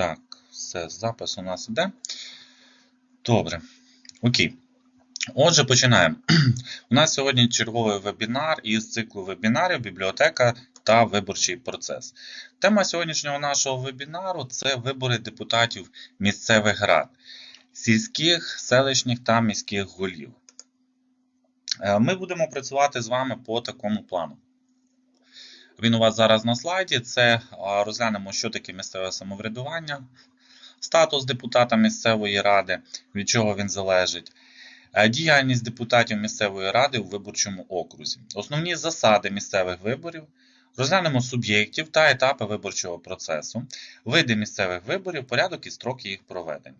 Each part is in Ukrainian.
Так, все, запис у нас іде. Добре. Окей. Отже, починаємо. У нас сьогодні черговий вебінар із циклу вебінарів Бібліотека та виборчий процес. Тема сьогоднішнього нашого вебінару це вибори депутатів місцевих рад, сільських, селищних та міських голів. Е, Ми будемо працювати з вами по такому плану. Він у вас зараз на слайді. Це розглянемо, що таке місцеве самоврядування, статус депутата місцевої ради, від чого він залежить, е, діяльність депутатів місцевої ради у виборчому окрузі, основні засади місцевих виборів, розглянемо суб'єктів та етапи виборчого процесу, види місцевих виборів, порядок і строки їх проведення.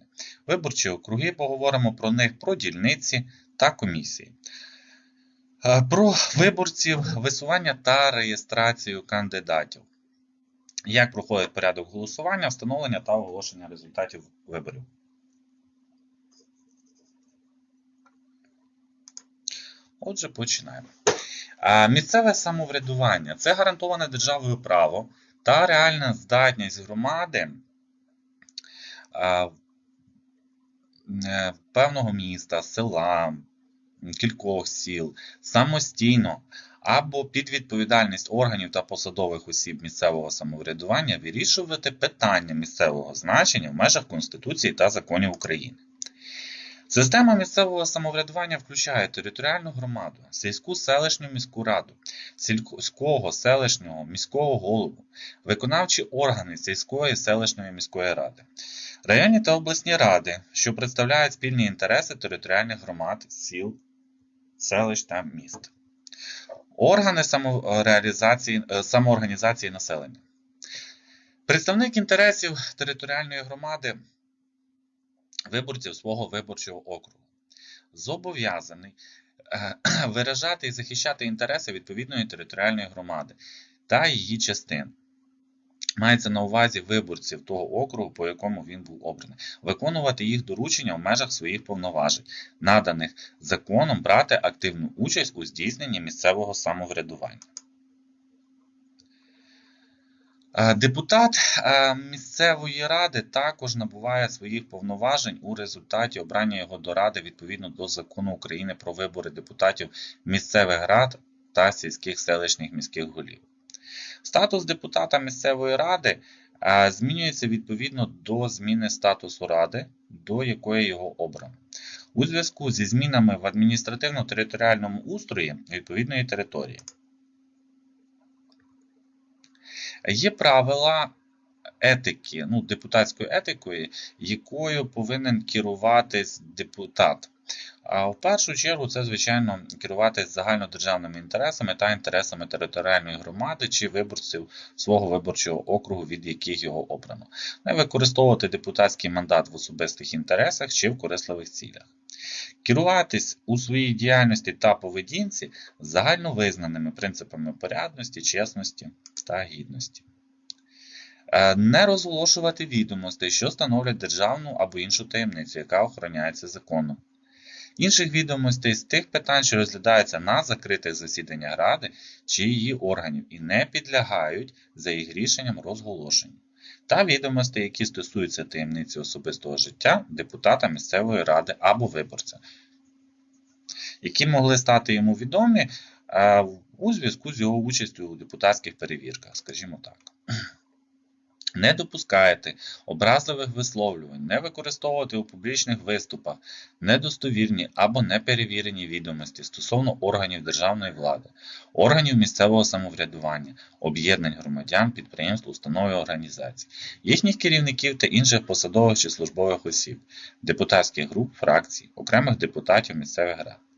Виборчі округи, поговоримо про них, про дільниці та комісії. Е, Про виборців, висування та реєстрацію кандидатів. Як проходить порядок голосування, встановлення та оголошення результатів виборів. Отже, починаємо. Е, Місцеве самоврядування це гарантоване державою право та реальна здатність громади е, певного міста, села, кількох сіл самостійно або під відповідальність органів та посадових осіб місцевого самоврядування вирішувати питання місцевого значення в межах Конституції та законів України. Система місцевого самоврядування включає територіальну громаду, сільську селищну міську раду, сільського селищного міського голову, виконавчі органи сільської селищної міської ради, районні та обласні ради, що представляють спільні інтереси територіальних громад, сіл, селищ та міст. Органи самореалізації, е, самоорганізації населення. Представник інтересів територіальної громади виборців свого виборчого округу. Зобов'язаний е, виражати і захищати інтереси відповідної територіальної громади та її частин. Мається на увазі виборців того округу, по якому він був обраний, виконувати їх доручення в межах своїх повноважень, наданих законом брати активну участь у здійсненні місцевого самоврядування. Е, Депутат е, місцевої ради також набуває своїх повноважень у результаті обрання його до ради відповідно до закону України про вибори депутатів місцевих рад та сільських селищних міських голів. Статус депутата місцевої ради е, змінюється відповідно до зміни статусу ради, до якої його обрано. У зв'язку зі змінами в адміністративно-територіальному устрої відповідної території. Є правила етики, ну, депутатської етикою, якою повинен керуватись депутат. В першу чергу це, звичайно, керуватись загальнодержавними інтересами та інтересами територіальної громади чи виборців свого виборчого округу, від яких його обрано. Не використовувати депутатський мандат в особистих інтересах чи в корисливих цілях. Керуватись у своїй діяльності та поведінці загальновизнаними принципами порядності, чесності та гідності. Е, Не розголошувати відомостей, що становлять державну або іншу таємницю, яка охороняється законом. Інших відомостей з тих питань, що розглядаються на закритих засіданнях Ради чи її органів, і не підлягають за їх рішенням розголошенню. Та відомостей, які стосуються таємниці особистого життя депутата місцевої ради або виборця, які могли стати йому відомі е, у зв'язку з його участю у депутатських перевірках, скажімо так. Не допускаєте образливих висловлювань, не використовувати у публічних виступах недостовірні або неперевірені відомості стосовно органів державної влади, органів місцевого самоврядування, об'єднань громадян, підприємств, установ і організацій, їхніх керівників та інших посадових чи службових осіб, депутатських груп, фракцій, окремих депутатів місцевих рад.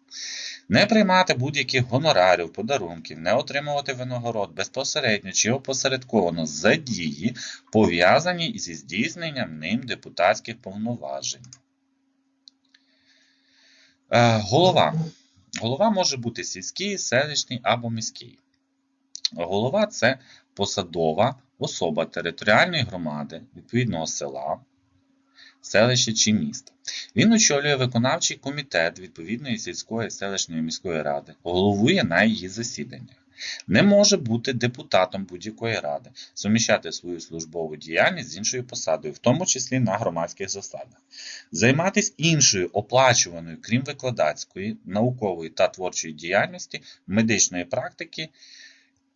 Не приймати будь-яких гонорарів, подарунків, не отримувати винагород безпосередньо чи опосередковано за дії, пов'язані зі здійсненням ним депутатських повноважень. Е, Голова. Голова може бути сільський, селищний або міський. Голова це посадова особа територіальної громади, відповідного села, селища чи міста. Він очолює виконавчий комітет відповідної сільської селищної міської ради, головує на її засіданнях. Не може бути депутатом будь-якої ради, суміщати свою службову діяльність з іншою посадою, в тому числі на громадських засадах, займатися іншою оплачуваною, крім викладацької, наукової та творчої діяльності, медичної практики,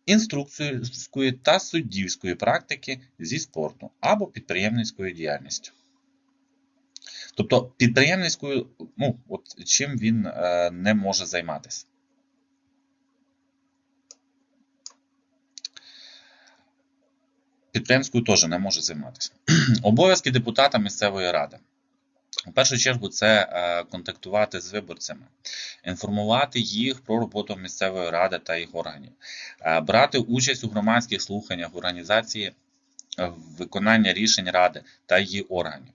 інструкторської та суддівської практики зі спорту або підприємницькою діяльністю. Тобто підприємницькою, ну, от чим він е, не може займатися. Підприємською теж не може займатися. Обов'язки депутата місцевої ради. У першу чергу, це е, контактувати з виборцями, інформувати їх про роботу місцевої ради та їх органів, е, брати участь у громадських слуханнях організації виконання рішень ради та її органів.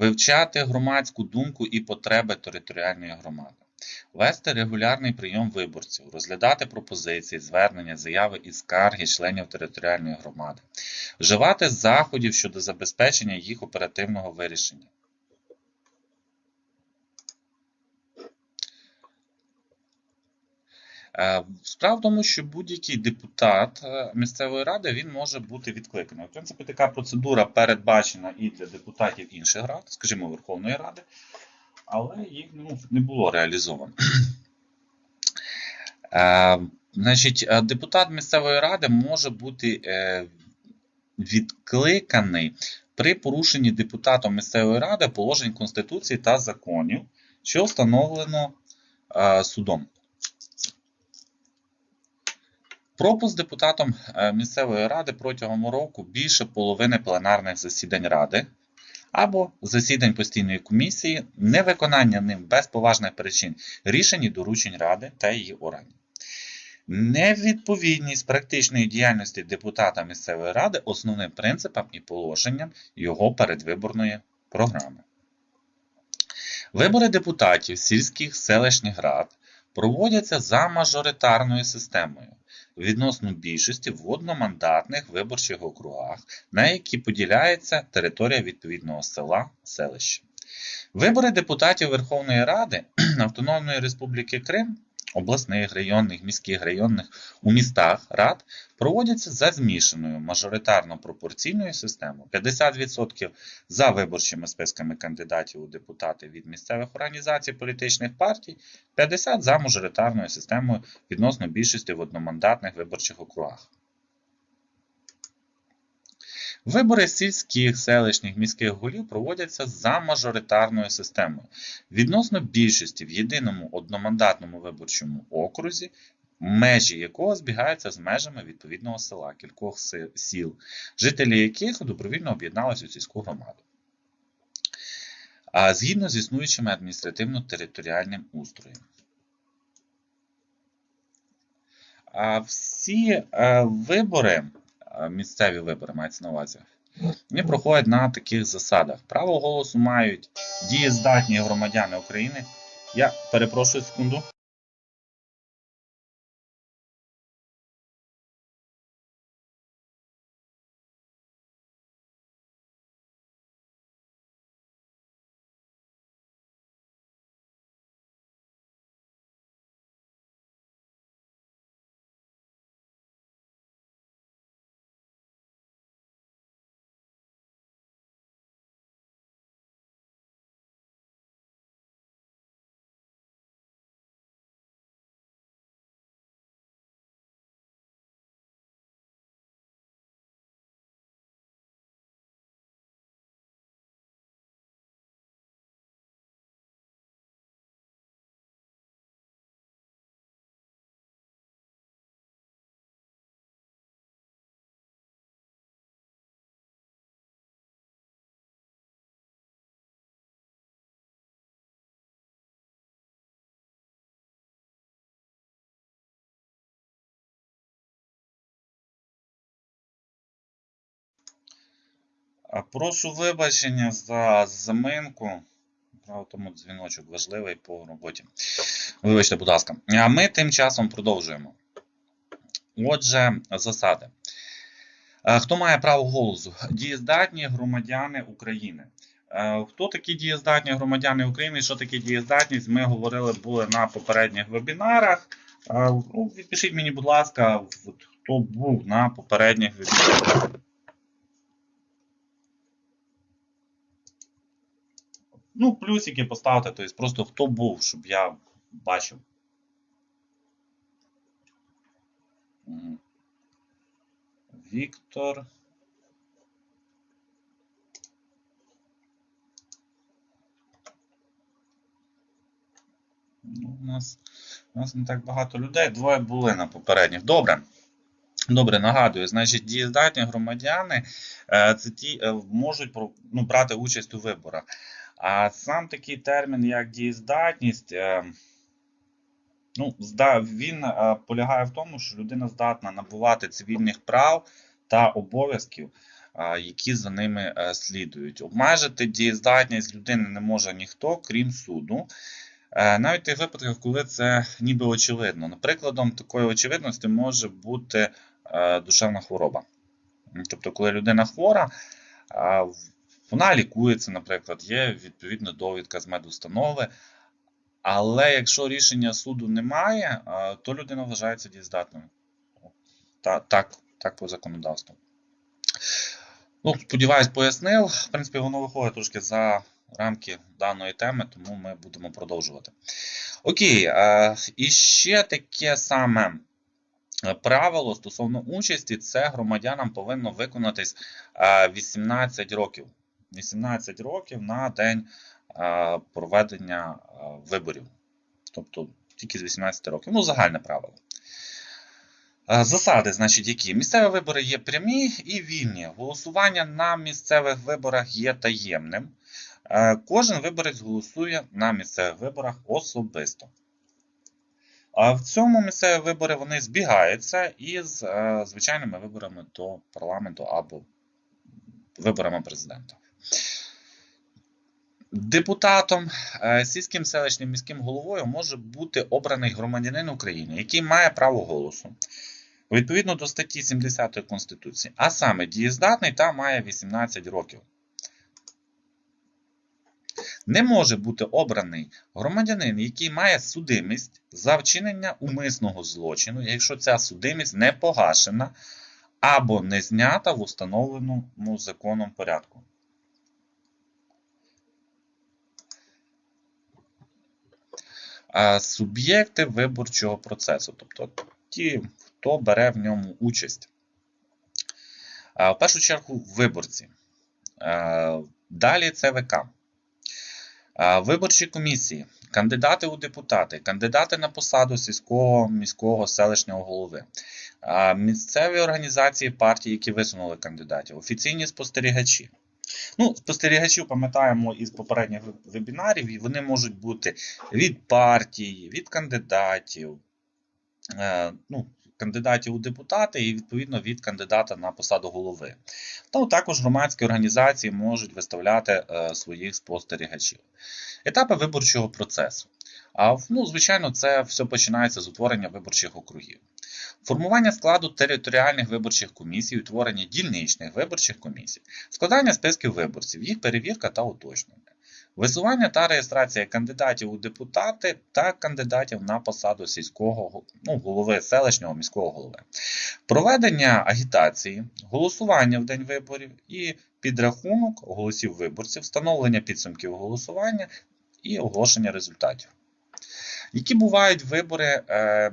Вивчати громадську думку і потреби територіальної громади, вести регулярний прийом виборців, розглядати пропозиції, звернення, заяви і скарги членів територіальної громади, вживати заходів щодо забезпечення їх оперативного вирішення. Справа в тому, що будь-який депутат е, місцевої ради він може бути відкликаний. В принципі, така процедура передбачена і для депутатів інших рад, скажімо, Верховної Ради, але їх ну, не було реалізовано. Е, Значить, е, депутат місцевої ради може бути е, відкликаний при порушенні депутатом місцевої ради положень Конституції та законів, що встановлено е, судом. Пропуск депутатом е, місцевої ради протягом року більше половини пленарних засідань ради або засідань постійної комісії, невиконання ним без поважних причин рішень і доручень ради та її органів. Невідповідність практичної діяльності депутата місцевої ради основним принципам і положенням його передвиборної програми. Вибори депутатів сільських селищних рад проводяться за мажоритарною системою відносно більшості в одномандатних виборчих округах, на які поділяється територія відповідного села селища. Вибори депутатів Верховної Ради Автономної Республіки Крим, обласних, районних, міських районних у містах рад проводяться за змішаною мажоритарно-пропорційною системою. 50% за виборчими списками кандидатів у депутати від місцевих організацій політичних партій, 50% за мажоритарною системою відносно більшості в одномандатних виборчих округах. Вибори сільських, селищних, міських голів проводяться за мажоритарною системою. Відносно більшості в єдиному одномандатному виборчому окрузі, межі якого збігаються з межами відповідного села, кількох сіл, жителі яких добровільно об'єдналися у сільську громаду. Згідно з існуючими адміністративно-територіальним устроєм. Всі е, вибори, місцеві вибори мається на увазі, вони проходять на таких засадах. Право голосу мають дієздатні громадяни України. Я перепрошую секунду. Прошу вибачення за заминку. Тому дзвіночок важливий по роботі. Вибачте, будь ласка. А ми тим часом продовжуємо. Отже, засади. Е, Хто має право голосу? Дієздатні громадяни України. Е, Хто такі дієздатні громадяни України? Що таке дієздатність? Ми говорили були на попередніх вебінарах. Е, ну, Відпишіть мені, будь ласка, хто був на попередніх вебінарах. Ну, плюсики поставте, тобто просто хто був, щоб я бачив. Віктор. Ну, у нас, у нас не так багато людей, двоє були на попередніх. Добре. Добре, нагадую, значить, дієздатні громадяни е, це ті е, можуть ну, брати участь у виборах. А сам такий термін, як дієздатність, е, ну, він полягає в тому, що людина здатна набувати цивільних прав та обов'язків, які за ними слідують. Обмежити дієздатність людини не може ніхто, крім суду. Навіть в тих випадках, коли це ніби очевидно. Наприкладом такої очевидності може бути душевна хвороба. Тобто, коли людина хвора, вона лікується, наприклад, є відповідна довідка з медустанови. Але якщо рішення суду немає, то людина вважається дієздатною. Та, так, так по законодавству. Ну, сподіваюсь, пояснив. В принципі, воно виходить трошки за рамки даної теми, тому ми будемо продовжувати. Окей, е, і ще таке саме е, правило стосовно участі: це громадянам повинно виконатись е, 18 років. 18 років на день е, проведення е, виборів. Тобто тільки з 18 років. Ну, загальне правило. Е, Засади, значить, які? Місцеві вибори є прямі і вільні. Голосування на місцевих виборах є таємним. Е, Кожен виборець голосує на місцевих виборах особисто. А в цьому місцеві вибори вони збігаються із е, звичайними виборами до парламенту або виборами президента. Депутатом, е, сільським селищним міським головою може бути обраний громадянин України, який має право голосу відповідно до статті 70 Конституції, а саме дієздатний та має 18 років. Не може бути обраний громадянин, який має судимість за вчинення умисного злочину, якщо ця судимість не погашена або не знята в установленому законом порядку. Суб'єкти виборчого процесу, тобто ті, хто бере в ньому участь. В першу чергу виборці. Далі ЦВК. А, Виборчі комісії, кандидати у депутати, кандидати на посаду сільського, міського, селищного голови, місцеві організації партії, які висунули кандидатів, офіційні спостерігачі. Ну, спостерігачів пам'ятаємо із попередніх вебінарів, і вони можуть бути від партій, від кандидатів, е, ну, кандидатів у депутати і відповідно від кандидата на посаду голови. Та також громадські організації можуть виставляти е, своїх спостерігачів. Етапи виборчого процесу. Ну, звичайно, це все починається з утворення виборчих округів. Формування складу територіальних виборчих комісій, утворення дільничних виборчих комісій, складання списків виборців, їх перевірка та уточнення, висування та реєстрація кандидатів у депутати та кандидатів на посаду сільського ну, голови селищного міського голови, проведення агітації, голосування в день виборів і підрахунок голосів виборців, встановлення підсумків голосування і оголошення результатів. Які бувають вибори е,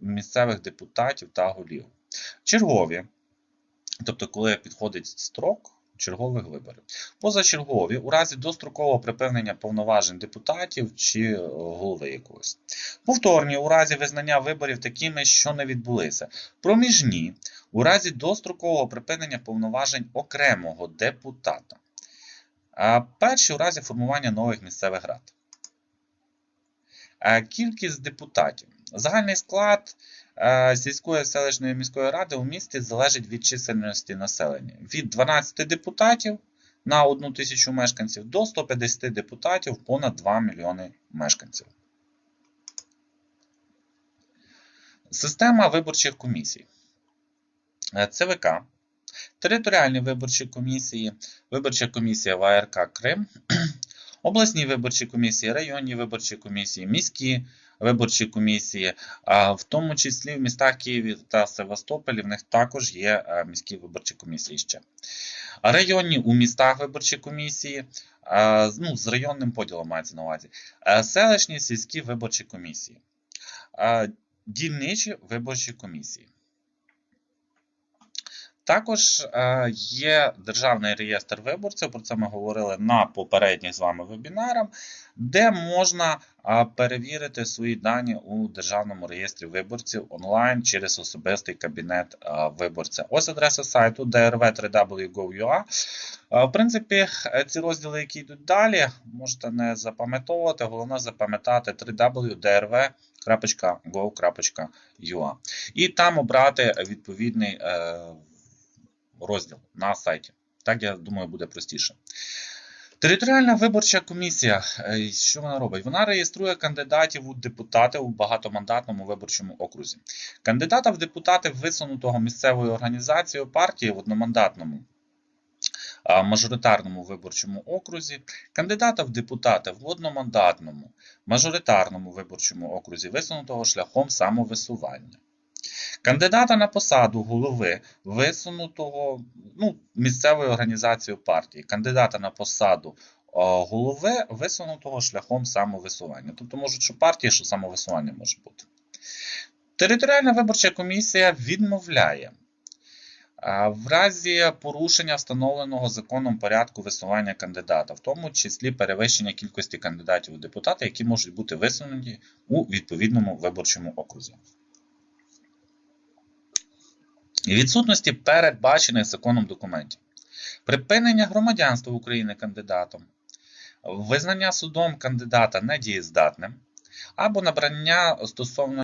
місцевих депутатів та голів? Чергові, тобто, коли підходить строк чергових виборів. Позачергові у разі дострокового припинення повноважень депутатів чи е, голови якогось. Повторні у разі визнання виборів такими, що не відбулися. Проміжні у разі дострокового припинення повноважень окремого депутата. Перші у разі формування нових місцевих рад. Е, Кількість депутатів. Загальний склад сільської селищної міської ради у місті залежить від чисельності населення. Від 12 депутатів на 1 тисячу мешканців до 150 депутатів понад 2 мільйони мешканців. Система виборчих комісій. Е, ЦВК територіальні виборчі комісії, виборча комісія ВАРК Крим, обласні виборчі комісії, районні виборчі комісії, міські виборчі комісії, в тому числі в містах Києві та Севастополі в них також є е, міські виборчі комісії ще. А Районні у містах виборчі комісії, е, ну, з районним поділом мається на увазі, Е, селищні сільські виборчі комісії, дільничі виборчі комісії. Також е, є державний реєстр виборців, про це ми говорили на попередніх з вами вебінарах, де можна е, перевірити свої дані у державному реєстрі виборців онлайн через особистий кабінет е, виборця. Ось адреса сайту drv3w.gov.ua. Е, В принципі, ці розділи, які йдуть далі, можете не запам'ятовувати. Головне запам'ятати www.drv.gov.ua. І там обрати відповідний розділ на сайті. Так, я думаю, буде простіше. Територіальна виборча комісія, е, що вона робить? Вона реєструє кандидатів у депутати у багатомандатному виборчому окрузі. Кандидата в депутати висунутого місцевою організацією партії в одномандатному мажоритарному виборчому окрузі, кандидата в депутати в одномандатному мажоритарному виборчому окрузі, висунутого шляхом самовисування. Кандидата на посаду голови висунутого ну, місцевою організацією партії, кандидата на посаду голови висунутого шляхом самовисування. Тобто, може, що партія, що самовисування може бути. Територіальна виборча комісія відмовляє в разі порушення встановленого законом порядку висування кандидата, в тому числі перевищення кількості кандидатів у депутати, які можуть бути висунуті у відповідному виборчому окрузі. Відсутності передбачених законом документів. Припинення громадянства України кандидатом, визнання судом кандидата недієздатним або набрання стосовно